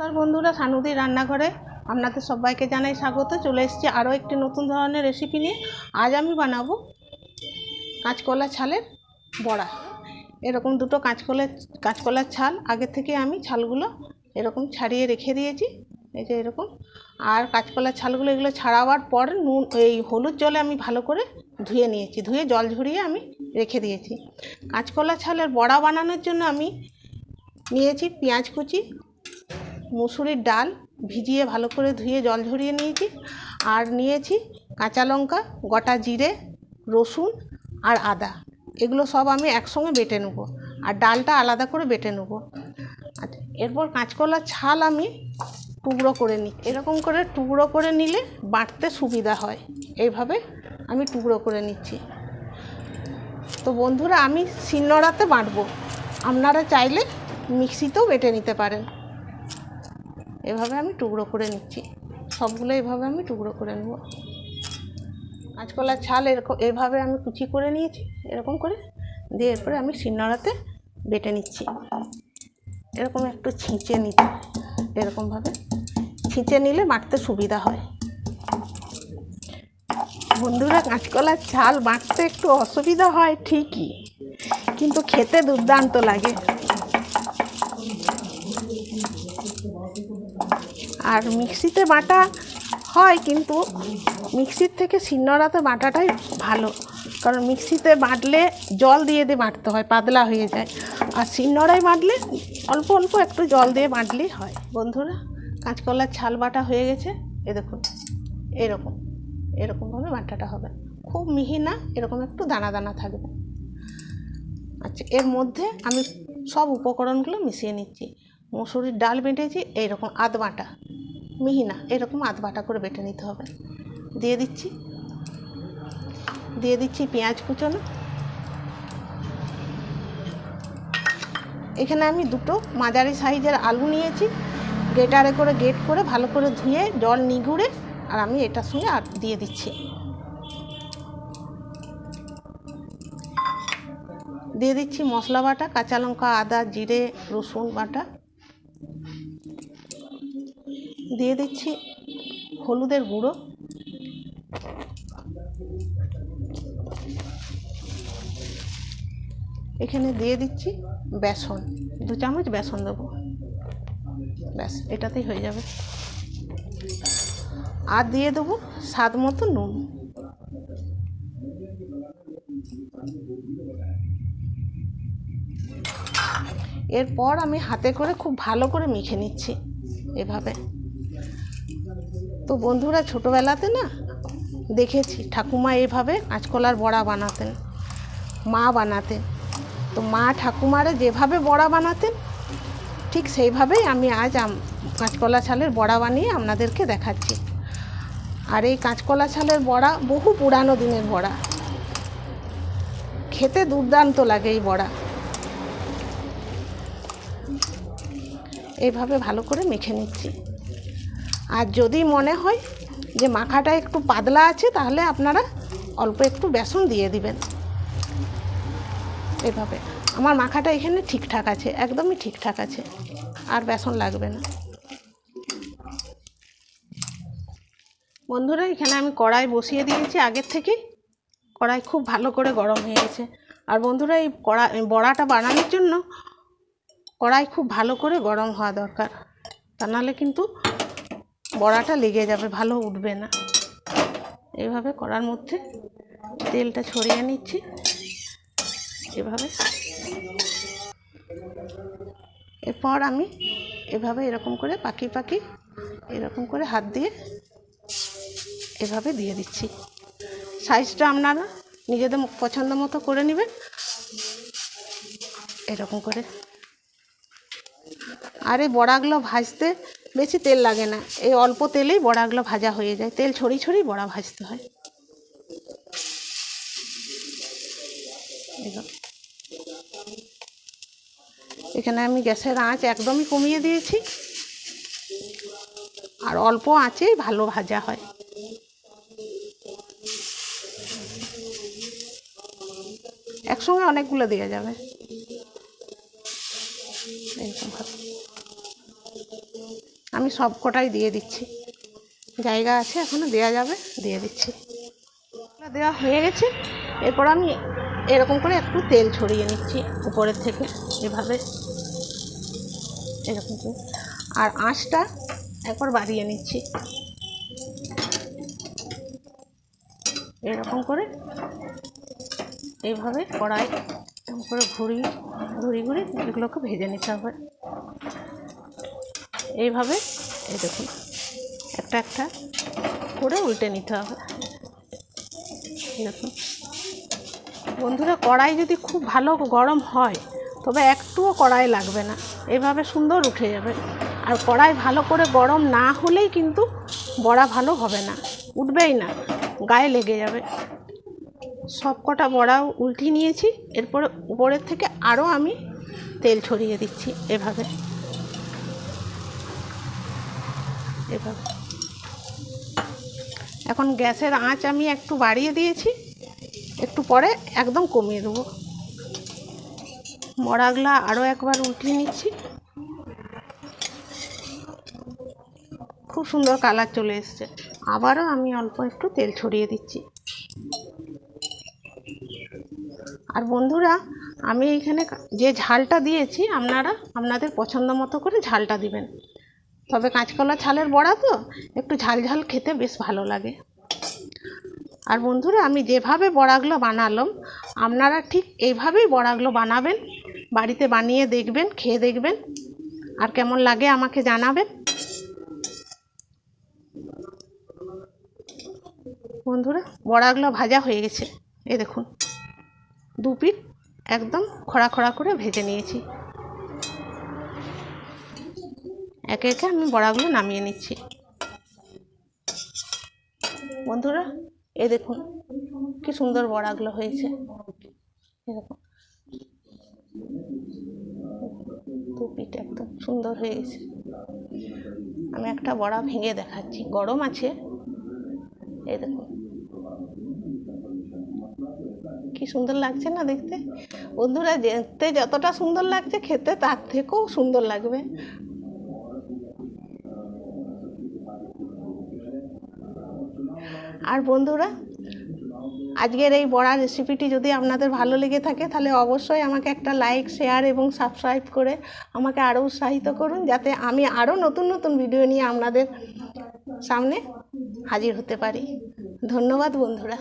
নমস্কার বন্ধুরা, সানুদি রান্নাঘরে আপনাদের সবাইকে জানাই স্বাগত। চলে এসেছি আরও একটি নতুন ধরনের রেসিপি নিয়ে। আজ আমি বানাবো কাঁচকলা ছালের বড়া। এরকম দুটো কাঁচকলা, কাঁচকলার ছাল। আগে থেকে আমি ছালগুলো এরকম ছাড়িয়ে রেখে দিয়েছি, এই যে এরকম। আর কাঁচকলার ছালগুলো এগুলো ছাড়াবার পর নুন, এই হলুদ জলে আমি ভালো করে ধুয়ে নিয়েছি। ধুয়ে জল ঝরিয়ে আমি রেখে দিয়েছি। কাঁচকলা ছালের বড়া বানানোর জন্য আমি নিয়েছি পেঁয়াজ কুচি মুসুরির ডাল ভিজিয়ে ভালো করে ধুয়ে জল ঝরিয়ে নিয়েছি। আর নিয়েছি কাঁচা লঙ্কা, গোটা জিরে, রসুন আর আদা। এগুলো সব আমি একসঙ্গে বেটে নেব আর ডালটা আলাদা করে বেটে নেব। আচ্ছা এরপর কাঁচকলার ছাল আমি টুকরো করে নিই। এরকম করে টুকরো করে নিলে বাটতে সুবিধা হয়। এইভাবে আমি টুকরো করে নিচ্ছি। তো বন্ধুরা, আমি শিলনোড়াতে বাটবো। আপনারা চাইলে মিক্সিতেও বেটে নিতে পারেন। এভাবে আমি টুকরো করে নিচ্ছি। সবগুলো এভাবে আমি টুকরো করে নেব। কাঁচকলার ছাল এরকম, এভাবে আমি কুচি করে নিয়েছি, এরকম করে দিয়ে এরপরে আমি শিলনোড়াতে বেটে নিচ্ছি। এরকম একটু ছিঁচে নিতে, এরকমভাবে ছিঁচে নিলে বাটতে সুবিধা হয়। বন্ধুরা কাঁচকলার ছাল বাটতে একটু অসুবিধা হয় ঠিকই, কিন্তু খেতে দুর্দান্ত লাগে। আর মিক্সিতে বাটা হয়, কিন্তু মিক্সির থেকে শিলনোড়াতে বাটাটাই ভালো। কারণ মিক্সিতে বাটলে জল দিয়ে দিয়ে বাটতে হয়, পাতলা হয়ে যায়। আর শিলনোড়ায় বাটলে অল্প অল্প একটু জল দিয়ে বাটলেই হয়। বন্ধুরা, কাঁচকলার ছাল বাটা হয়ে গেছে। এ দেখুন, এরকম, এরকমভাবে বাটাটা হবে। খুব মিহি না, এরকম একটু দানা দানা থাকবে। আচ্ছা এর মধ্যে আমি সব উপকরণগুলো মিশিয়ে নিচ্ছি। মুসুরির ডাল বেটেছি, এইরকম আধ বাটা। মিহি না, এরকম আধ বাটা করে বেটে নিতে হবে। দিয়ে দিচ্ছি। দিয়ে দিচ্ছি পেঁয়াজ কুচোনো। এখানে আমি দুটো মাঝারি সাইজের আলু নিয়েছি। গেটারে করে গেট করে ভালো করে ধুয়ে জল নিগুড়ে আর আমি এটার সঙ্গে আর দিয়ে দিচ্ছি। দিয়ে দিচ্ছি মশলা বাটা, কাঁচা লঙ্কা, আদা, জিরে, রসুন বাটা। দিয়ে দিচ্ছি হলুদের গুঁড়ো। এখানে দিয়ে দিচ্ছি বেসন। দু চামচ বেসন দেবো। ব্যাস, এটাতেই হয়ে যাবে। আর দিয়ে দেবো স্বাদ মতো নুন। এরপর আমি হাতে করে খুব ভালো করে মেখে নিচ্ছি এভাবে। তো বন্ধুরা ছোটোবেলাতে না দেখেছি ঠাকুমা এভাবে কাঁচকলার বড়া বানাতেন, মা বানাতেন। তো মা ঠাকুমারা যেভাবে বড়া বানাতেন, ঠিক সেইভাবেই আমি আজ কাঁচকলা ছালের বড়া বানিয়ে আপনাদেরকে দেখাচ্ছি। আর এই কাঁচকলা ছালের বড়া বহু পুরানো দিনের বড়া। খেতে দুর্দান্ত লাগে এই বড়া। এইভাবে ভালো করে মেখে নিচ্ছি। আর যদি মনে হয় যে মাখাটা একটু পাতলা আছে, তাহলে আপনারা অল্প একটু বেসন দিয়ে দিবেন। এভাবে। আমার মাখাটা এখানে ঠিকঠাক আছে, একদমই ঠিকঠাক আছে, আর বেসন লাগবে না। বন্ধুরা, এখানে আমি কড়াই বসিয়ে দিয়েছি আগের থেকে। কড়াই খুব ভালো করে গরম হয়ে গেছে। আর বন্ধুরা, এই কড়া বড়াটা বানানোর জন্য কড়াই খুব ভালো করে গরম হওয়া দরকার। তা নাহলে কিন্তু বড়াটা লেগে যাবে, ভালো উঠবে না। এইভাবে কড়ার মধ্যে তেলটা ছড়িয়ে নিচ্ছি। এভাবে। এরপর আমি এভাবে এরকম করে পাখি পাখি এরকম করে হাত দিয়ে এভাবে দিয়ে দিচ্ছি। সাইজটা আপনারা নিজেদের পছন্দ মতো করে নেবেন। এরকম করে। আর এই বড়াগুলো ভাজতে বেশি তেল লাগে না। এই অল্প তেলেই বড়াগুলো ভাজা হয়ে যায়। তেল ছড়িয়ে ছড়িয়ে বড়া ভাজতে হয়। এখানে আমি গ্যাসের আঁচ একদমই কমিয়ে দিয়েছি। আর অল্প আঁচেই ভালো ভাজা হয়। একসঙ্গে অনেকগুলো দেওয়া যাবে। এরকম আমি সব কটাই দিয়ে দিচ্ছি। জায়গা আছে এখনও দেওয়া যাবে, দিয়ে দিচ্ছি। দেওয়া হয়ে গেছে। এরপর আমি এরকম করে একটু তেল ছড়িয়ে নিচ্ছি উপরের থেকে, এভাবে। এরকম করে। আর আঁচটা একবার বাড়িয়ে নিচ্ছি। এরকম করে এইভাবে কড়াই করে ঘুরি ঘুরি ঘুরি এগুলোকে ভেজে নিতে হবে। এইভাবে, এই দেখুন, একটা একটা করে উল্টে নিতে হবে। দেখুন। বন্ধুরা, কড়াই যদি খুব ভালো গরম হয়, তবে একটুও কড়াই লাগবে না। এভাবে সুন্দর উঠে যাবে। আর কড়াই ভালো করে গরম না হলেই কিন্তু বড়া ভালো হবে না। উঠবেই না, গায়ে লেগে যাবে। সব কটা বড়াও উল্টিয়ে নিয়েছি। এরপরে উপরের থেকে আরও আমি তেল ছড়িয়ে দিচ্ছি এভাবে। এভাবে। এখন গ্যাসের আঁচ আমি একটু বাড়িয়ে দিয়েছি। একটু পরে একদম কমিয়ে দেবো। মরাগলা আরও একবার উল্টিয়ে নিচ্ছি। খুব সুন্দর কালার চলে এসছে। আবারও আমি অল্প একটু তেল ছড়িয়ে দিচ্ছি। আর বন্ধুরা, আমি এইখানে যে ঝালটা দিয়েছি, আপনারা আপনাদের পছন্দ মতো করে ঝালটা দিবেন। তবে কাঁচকলা ছালের বড়া তো, একটু ঝাল ঝাল খেতে বেশ ভালো লাগে। আর বন্ধুরা, আমি যেভাবে বড়াগুলো বানালাম, আপনারা ঠিক এইভাবেই বড়াগুলো বানাবেন, বাড়িতে বানিয়ে দেখবেন, খেয়ে দেখবেন। আর কেমন লাগে আমাকে জানাবেন। বন্ধুরা, বড়াগুলো ভাজা হয়ে গেছে। এ দেখুন, দু পিঠ একদম খড়া খড়া করে ভেজে নিয়েছি। একে একে আমি বড়াগুলো নামিয়ে নিচ্ছি। বন্ধুরা, এ দেখুন কি সুন্দর বড়াগুলো হয়েছে। এরকম পিঠ একদম সুন্দর হয়ে গেছে। আমি একটা বড়া ভেঙে দেখাচ্ছি, গরম আছে। এই দেখুন, কি সুন্দর লাগছে না দেখতে? বন্ধুরা, দেখতে যতটা সুন্দর লাগছে, খেতে তার থেকেও সুন্দর লাগবে। আর বন্ধুরা, আজকের এই বড়া রেসিপিটি যদি আপনাদের ভালো লেগে থাকে, তাহলে অবশ্যই আমাকে একটা লাইক শেয়ার এবং সাবস্ক্রাইব করে আমাকে আরও উৎসাহিত করুন, যাতে আমি আরও নতুন নতুন ভিডিও নিয়ে আপনাদের সামনে হাজির হতে পারি। ধন্যবাদ বন্ধুরা।